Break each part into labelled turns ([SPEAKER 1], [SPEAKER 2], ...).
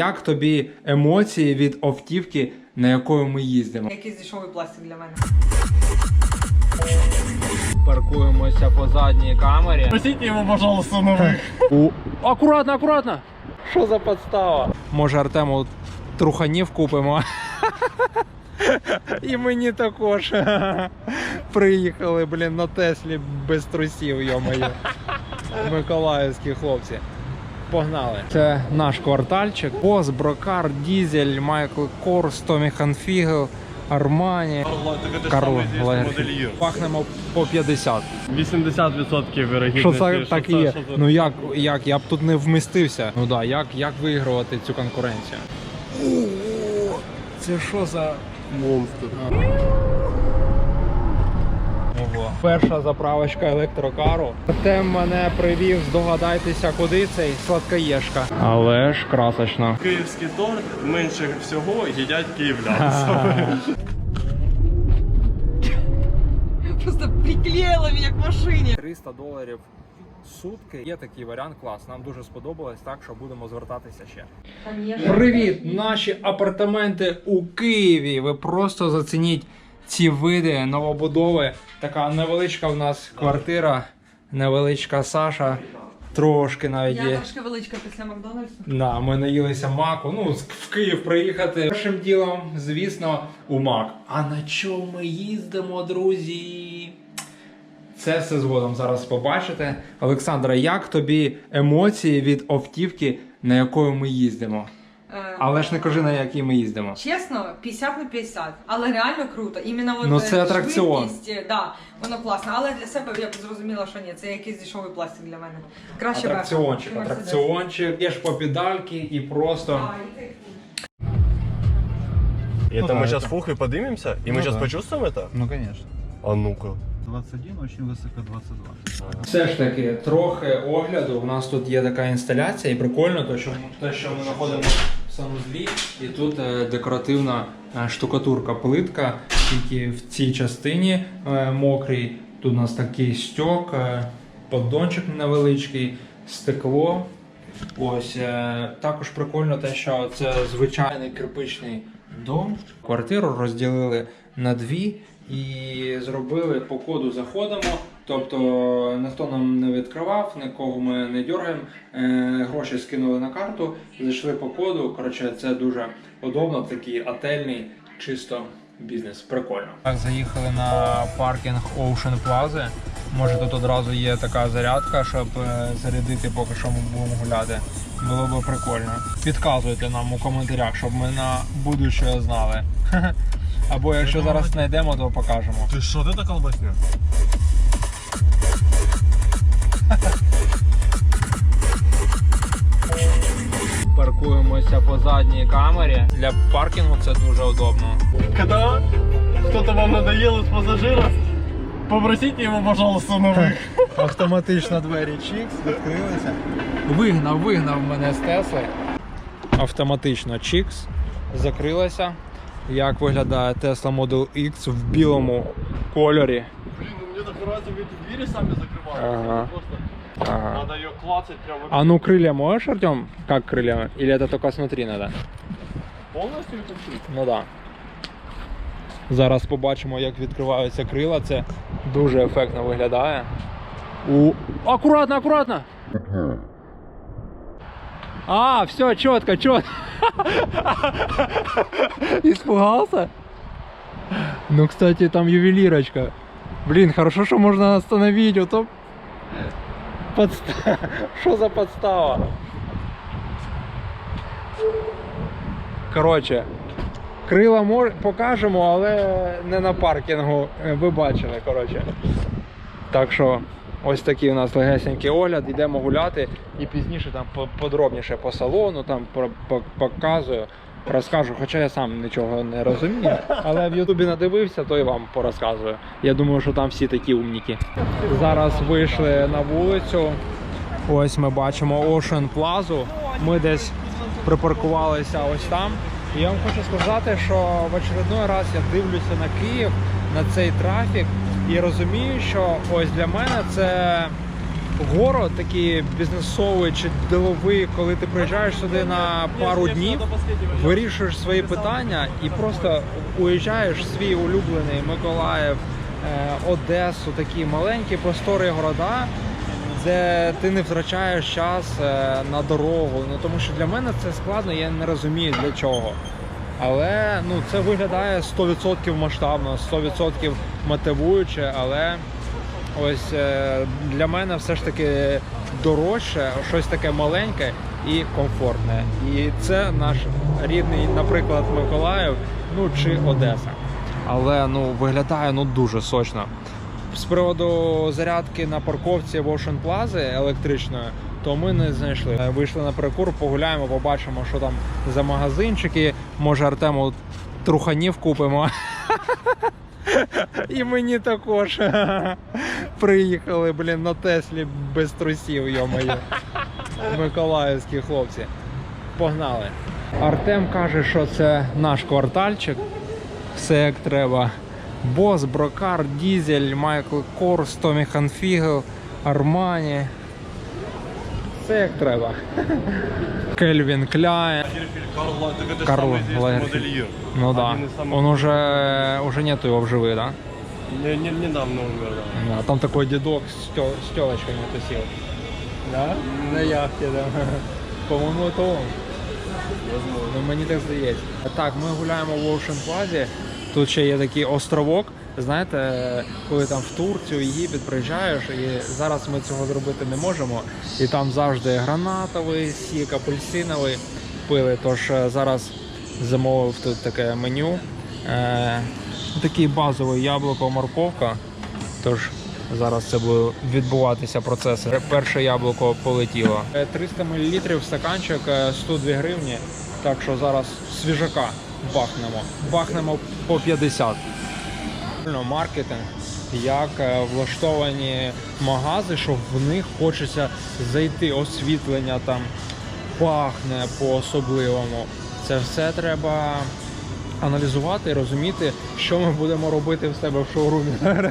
[SPEAKER 1] Як тобі емоції від автівки, на якою ми їздимо?
[SPEAKER 2] Якийсь дешевий пластик для мене.
[SPEAKER 1] Паркуємося по задній камері.
[SPEAKER 3] Просите его, пожалуйста, новых.
[SPEAKER 1] У... Акуратно, акуратно! Що за подстава? Може Артему труханів купимо. І мені також. Приїхали, блін, на Теслі без трусів, йо-моє. Миколаївські хлопці. Погнали. Це наш квартальчик. Бос, Брокар, Дізель, Майкл Корс, Томі Ханфігел, Армані. Карл Лагерфельд. Пахнемо по 50.
[SPEAKER 3] 80% вирогідності.
[SPEAKER 1] Що це так і є?
[SPEAKER 3] що
[SPEAKER 1] Ну як, як? Я б тут не вмістився. Ну да, як, як вигравати цю конкуренцію? Це що за
[SPEAKER 3] монстр.
[SPEAKER 1] Перша заправочка електрокару. Артем мене привів, здогадайтеся, куди цей сладкоєшка. Але ж красочно.
[SPEAKER 3] Київський торт менше всього їдять київляни.
[SPEAKER 2] Просто приклеїла мене к машині.
[SPEAKER 1] 300 доларів сутки. Є такий варіант, клас. Нам дуже сподобалось, так що будемо звертатися ще. Привіт! Наші апартаменти у Києві. Ви просто зацініть ці види новобудови. Така невеличка в нас квартира, невеличка Саша. Трошки навіть
[SPEAKER 2] Я
[SPEAKER 1] є.
[SPEAKER 2] трошки величка після Макдональдсу.
[SPEAKER 1] Да, ми наїлися маку. Ну, в Київ приїхати. Першим ділом, звісно, у Мак. А на чому ми їздимо, друзі? Це все згодом зараз побачите. Олександра, як тобі емоції від автівки, на якою ми їздимо?
[SPEAKER 2] Е,
[SPEAKER 1] Але ж не кажи, на якій ми їздимо.
[SPEAKER 2] Чесно, 50 на 50, але реально круто. Іменно от,
[SPEAKER 1] Ну,
[SPEAKER 2] е,
[SPEAKER 1] це атракціон.
[SPEAKER 2] швидкість, да, воно класно. Але для себе я б зрозуміла, що ні, це якийсь дешевий пластик для мене. Краще б.
[SPEAKER 1] Атракціончик,
[SPEAKER 2] Мерседес.
[SPEAKER 1] атракціончик. Є ж по педальки і просто.
[SPEAKER 2] А, і кайфуєш.
[SPEAKER 3] Это
[SPEAKER 1] да,
[SPEAKER 3] мы
[SPEAKER 1] это-
[SPEAKER 3] сейчас фух и поднимемся, и
[SPEAKER 4] Ну
[SPEAKER 3] мы сейчас
[SPEAKER 4] да.
[SPEAKER 3] почувствуем это?
[SPEAKER 4] Ну, конечно.
[SPEAKER 3] А ну-ка.
[SPEAKER 4] 21, очень высоко 22.
[SPEAKER 1] Все ж таки, трохи огляду. У нас тут є така інсталяція, і прикольно, то, що, те, що ми знаходимо в санузлі, і тут е, декоративна е, штукатурка плитка, тільки в цій частині е, мокрій. Тут у нас такий стьок, поддончик невеличкий, стекло. Ось також прикольно те, що це звичайний кирпичний дом. Квартиру розділили на дві і зробили по коду заходимо. Тобто ніхто нам не відкривав, нікого ми не дергаємо. Е, гроші скинули на карту, зайшли по коду. Коротше, це дуже удобно, такий отельний, чисто бізнес. Прикольно. Так, заїхали на паркінг Ocean Plaza. Може тут одразу є така зарядка, щоб е, зарядити, поки що ми будемо гуляти. Було б прикольно. Підказуйте нам у коментарях, щоб ми на будущее знали. Або якщо зараз знайдемо, то покажемо.
[SPEAKER 3] Ты что, ты это колбасня?
[SPEAKER 1] Паркуємося по задній камері. Для паркінгу це дуже удобно.
[SPEAKER 3] Когда кто-то вам надоел из пассажиров, попросите его, пожалуйста, новых.
[SPEAKER 1] Автоматично двері чікс відкрилися. Вигнав, вигнав мене з Тесли. Автоматично чікс закрилася. Як виглядає Tesla Model X в білому кольорі.
[SPEAKER 3] Блин, ну мне так нравится, эти двери сами закрываются.
[SPEAKER 1] Ага.
[SPEAKER 3] Просто
[SPEAKER 1] Ага.
[SPEAKER 3] надо ее клацать прямо
[SPEAKER 1] А ну крылья можешь, Артем? Как крылья? Или это только смотри надо?
[SPEAKER 3] полностью это все.
[SPEAKER 1] Ну да. Зараз побачимо, як відкриваються крила. Це дуже ефектно виглядає. У... Акуратно, акуратно! А, все, четко, четко. Испугался? Ну, кстати, там ювелирочка. Блин, хорошо, что можно остановить, то... Подста... Что за подстава? Коротше, крила мож... покажемо, але не на паркінгу. Е, Ви бачили, коротше. Так що ось такий у нас легесенький огляд, йдемо гуляти і пізніше там по- подробніше по салону, там показую, розкажу, хоча я сам нічого не розумію, але в Ютубі надивився, то і вам порозказую. Я думаю, що там всі такі умніки. Зараз вийшли на вулицю. Ось ми бачимо Ocean Plaza. Ми десь припаркувалися ось там. Я вам хочу сказати, що в очередной раз я дивлюся на Київ, на цей трафік і розумію, що ось для мене це город такий бізнесовий чи діловий, коли ти приїжджаєш сюди на пару днів, вирішуєш свої питання і просто уїжджаєш в свій улюблений Миколаїв, е, Одесу, такі маленькі просторі города, де ти не втрачаєш час е, на дорогу. Ну тому що для мене це складно, я не розумію для чого. Але ну це виглядає 100% масштабно, 100% мотивуюче, але ось е, для мене все ж таки дорожче, щось таке маленьке і комфортне. І це наш рідний, наприклад, Миколаїв, ну чи Одеса. Але ну виглядає ну дуже сочно. З приводу зарядки на парковці в Ocean Plaza електричної, то ми не знайшли. Вийшли на перекур, погуляємо, побачимо, що там за магазинчики. Може Артему труханів купимо. І мені також приїхали, блін, на Теслі без трусів, йомаю. Миколаївські хлопці. Погнали. Артем каже, що це наш квартальчик. Все як треба. Бос, Брокар, Дізель, Майкл Корс, Томі Ханфігел, Армані. Все як треба. Кельвін Кляйн.
[SPEAKER 3] Карл, так это
[SPEAKER 1] Карл
[SPEAKER 3] самый известный
[SPEAKER 1] Лагерфельд.
[SPEAKER 3] модельер.
[SPEAKER 1] Ну да.
[SPEAKER 3] Один из самых-
[SPEAKER 1] Он уже, уже нету его в живых, да?
[SPEAKER 3] Не- не- недавно умер, да.
[SPEAKER 1] Да, там такой дедок с, тё- с телочками тусил. Да? На яхте, да. По-моєму, это он. Ну, мені так здається. Так, ми гуляємо в Ocean Plaza. Тут ще є такий островок. Знаєте, коли там в Турцію, Єгипет приїжджаєш, і зараз ми цього зробити не можемо. І там завжди гранатовий сік, апельсиновий пили. Тож е, зараз замовив тут таке меню. Е, такий базовий яблуко, морковка. Тож зараз це буде відбуватися процес. Перше яблуко полетіло. Е, 300 мл стаканчик, е, 102 гривні. Так що зараз свіжака бахнемо. Бахнемо по 50. Маркетинг, як е, влаштовані магази, що в них хочеться зайти, освітлення там пахне по-особливому. Це все треба аналізувати і розуміти, що ми будемо робити в себе в шоурумі.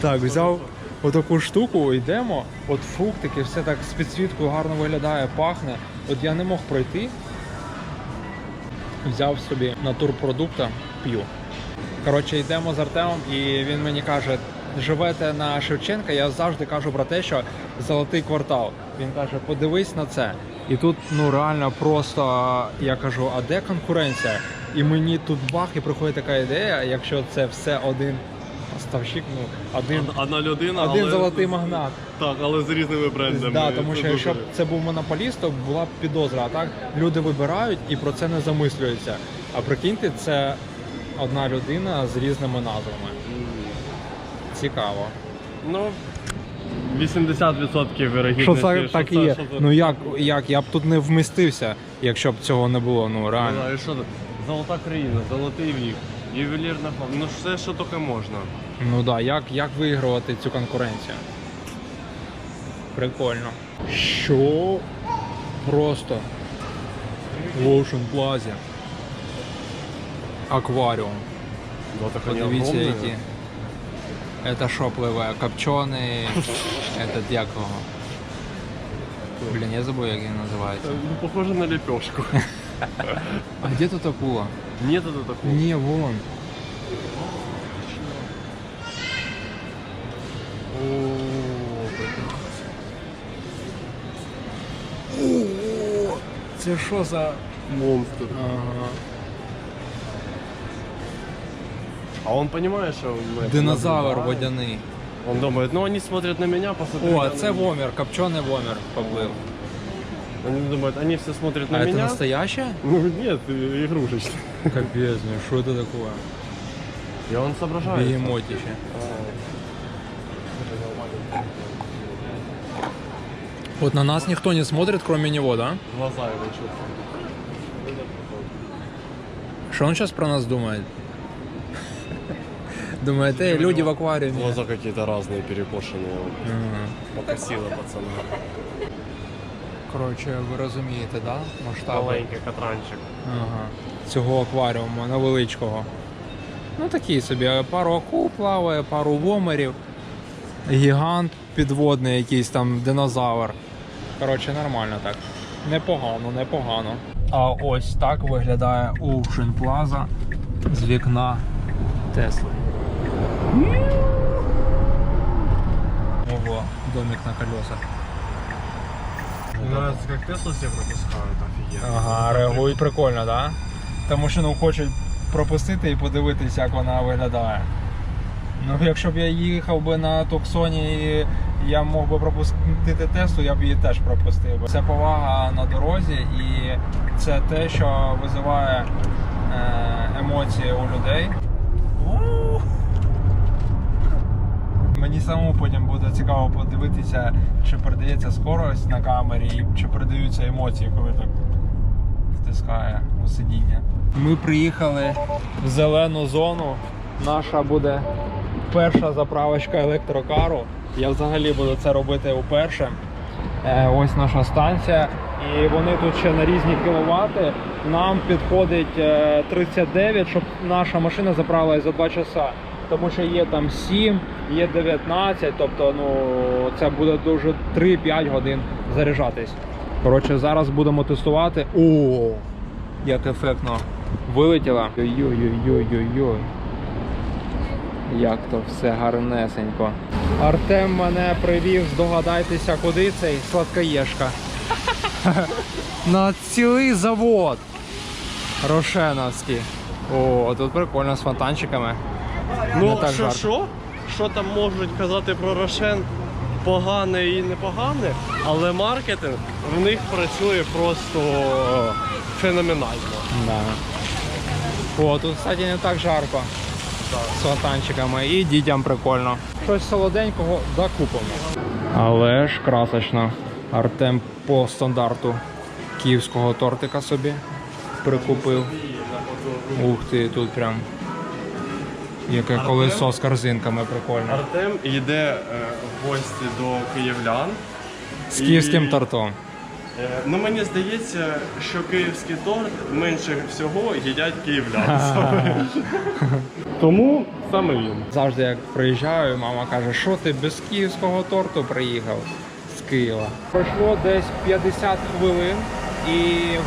[SPEAKER 1] Так, взяв отаку штуку, йдемо, от фруктики, все так з підсвіткою гарно виглядає, пахне. От я не мог пройти. Взяв собі натурпродукта, п'ю. Коротше, йдемо з Артемом, і він мені каже: живете на Шевченка, я завжди кажу про те, що золотий квартал. Він каже, подивись на це. І тут ну реально просто я кажу, а де конкуренція? І мені тут бах, і приходить така ідея, якщо це все один поставщик, ну один,
[SPEAKER 3] Одна людина,
[SPEAKER 1] один
[SPEAKER 3] але...
[SPEAKER 1] золотий магнат.
[SPEAKER 3] Так, але з різними брендами.
[SPEAKER 1] Да, тому що якщо б це був монополіст, то була б підозра. А так люди вибирають і про це не замислюються. А прикиньте, це одна людина з різними назвами. Цікаво.
[SPEAKER 3] Ну, 80% вирогідності.
[SPEAKER 1] Що це так і є.
[SPEAKER 3] що це-
[SPEAKER 1] Ну як, як я б тут не вмістився, якщо б цього не було. Ну
[SPEAKER 3] Ну,
[SPEAKER 1] реально.
[SPEAKER 3] да, і що тут? Золота країна, золотий вік, ювелірна фабрика. Ну все, що тільки можна.
[SPEAKER 1] Ну да, як, як вигравати цю конкуренцію? Прикольно. Що? Просто в Ocean Plaza. Акваріум.
[SPEAKER 3] Ну, так вони
[SPEAKER 1] Подивіться,
[SPEAKER 3] огромні.
[SPEAKER 1] які. Это що пливе? Копчений. Этот як його? Блін, я забув, як він називається.
[SPEAKER 3] Ну, похоже на лепешку.
[SPEAKER 1] А де тут акула?
[SPEAKER 3] Нет это такого.
[SPEAKER 1] Ні, вон. О, Це що за.
[SPEAKER 3] Монстр.
[SPEAKER 1] Ага.
[SPEAKER 3] А он понимает, что мы это
[SPEAKER 1] Динозавр
[SPEAKER 3] наблюдаем.
[SPEAKER 1] водяний.
[SPEAKER 3] Он думает, ну они смотрят на меня, посмотри.
[SPEAKER 1] О,
[SPEAKER 3] на
[SPEAKER 1] це
[SPEAKER 3] меня».
[SPEAKER 1] вомер, копчений вомер поплив.
[SPEAKER 3] Они думают, они все смотрят на
[SPEAKER 1] А це
[SPEAKER 3] меня.
[SPEAKER 1] настояще?
[SPEAKER 3] Ну нет, и- игрушечный.
[SPEAKER 1] Капець, ну що це таке?
[SPEAKER 3] И он соображает.
[SPEAKER 1] Бегемотище. Вот на нас никто не смотрит, кроме него, да?
[SPEAKER 3] Глаза его чувствуют.
[SPEAKER 1] Что он сейчас про нас думает? Думает, эй, люди в аквариуме.
[SPEAKER 3] Глаза какие-то разные, перекошенные.
[SPEAKER 1] Ага.
[SPEAKER 3] Покосило пацана.
[SPEAKER 1] Коротше, ви розумієте, да? Масштаби
[SPEAKER 3] Маленький катранчик.
[SPEAKER 1] ага. цього акваріуму невеличкого. Ну такий собі, пару акул плаває, пару вомерів. гігант підводний, якийсь там динозавр. Коротше, нормально так. Непогано, непогано. А ось так виглядає Ocean Plaza з вікна Тесли. Ого, домик на колесах.
[SPEAKER 3] Нравится, как Теслу все пропускают, офигенно.
[SPEAKER 1] Ага, реагують прикольно, так? Да? Тому що ну, хочуть пропустити і подивитися, як вона виглядає. Ну, якщо б я їхав би на Туксоні і я мог би пропустити Теслу, я б її теж пропустив. Це повага на дорозі і це те, що визиває е, емоції у людей. Мені самому потім буде цікаво подивитися, чи передається скорость на камері, і чи передаються емоції, коли так втискає у сидіння. Ми приїхали в зелену зону. Наша буде перша заправочка електрокару. Я взагалі буду це робити уперше. Е, ось наша станція. І вони тут ще на різні кіловати. Нам підходить е, 39, щоб наша машина заправилась за 2 часа. Тому що є там 7, є 19, тобто ну, це буде дуже 3-5 годин заряджатись. Коротше, зараз будемо тестувати. О, як ефектно вилетіла. Ой-ой-ой-ой-ой. Як то все гарнесенько. Артем мене привів, здогадайтеся, куди цей сладкоєшка. На цілий завод. Рошеновський. О, тут прикольно з фонтанчиками.
[SPEAKER 3] Ну,
[SPEAKER 1] так
[SPEAKER 3] що, що? Що там можуть казати про Рошен? Погане і непогане, але маркетинг в них працює просто феноменально.
[SPEAKER 1] Да. О, тут, кстати, не так жарко. З фонтанчиками. І дітям прикольно. Щось солоденького закупимо. Але ж красочно. Артем по стандарту київського тортика собі прикупив. Ух ти, тут прям. Яке колесо з корзинками прикольно.
[SPEAKER 3] Артем йде е, в гості до київлян.
[SPEAKER 1] З київським
[SPEAKER 3] І,
[SPEAKER 1] тортом.
[SPEAKER 3] е, Ну мені здається, що київський торт менше всього їдять київляни. Тому саме він.
[SPEAKER 1] Завжди як приїжджаю, мама каже, що ти без київського торту приїхав з Києва. Пройшло десь 50 хвилин і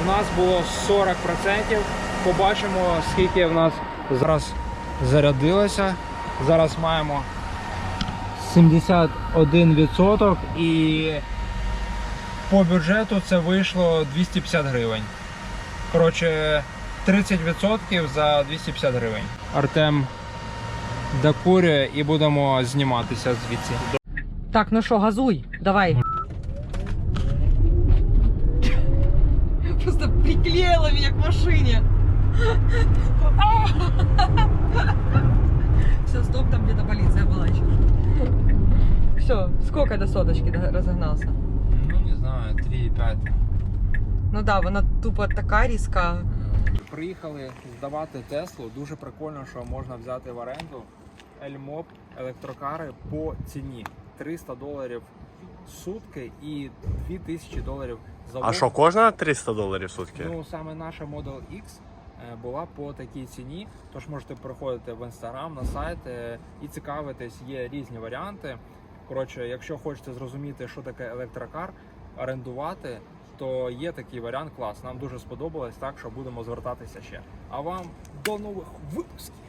[SPEAKER 1] в нас було 40%. Побачимо, скільки в нас зараз зарядилося. Зараз маємо 71% і по бюджету це вийшло 250 гривень. Коротше, 30% за 250 гривень. Артем докурює і будемо зніматися звідси.
[SPEAKER 2] Так, ну що, газуй, давай. Просто приклеила меня к машине. Все, стоп, там где-то полиция была еще. Все, сколько до соточки разогнался?
[SPEAKER 1] Ну не знаю, 3,5.
[SPEAKER 2] Ну да, вона тупо така різка.
[SPEAKER 1] Приїхали здавати Теслу. Дуже прикольно, що можна взяти в оренду Elmop електрокари по ціні 300 доларів сутки і 2000 доларів за
[SPEAKER 3] А що, кожна 300 доларів сутки?
[SPEAKER 1] Ну саме наша Model X була по такій ціні. Тож можете приходити в інстаграм на сайт е, і цікавитись, є різні варіанти. Коротше, якщо хочете зрозуміти, що таке електрокар, орендувати, то є такий варіант клас. Нам дуже сподобалось, так що будемо звертатися ще. А вам до нових випусків!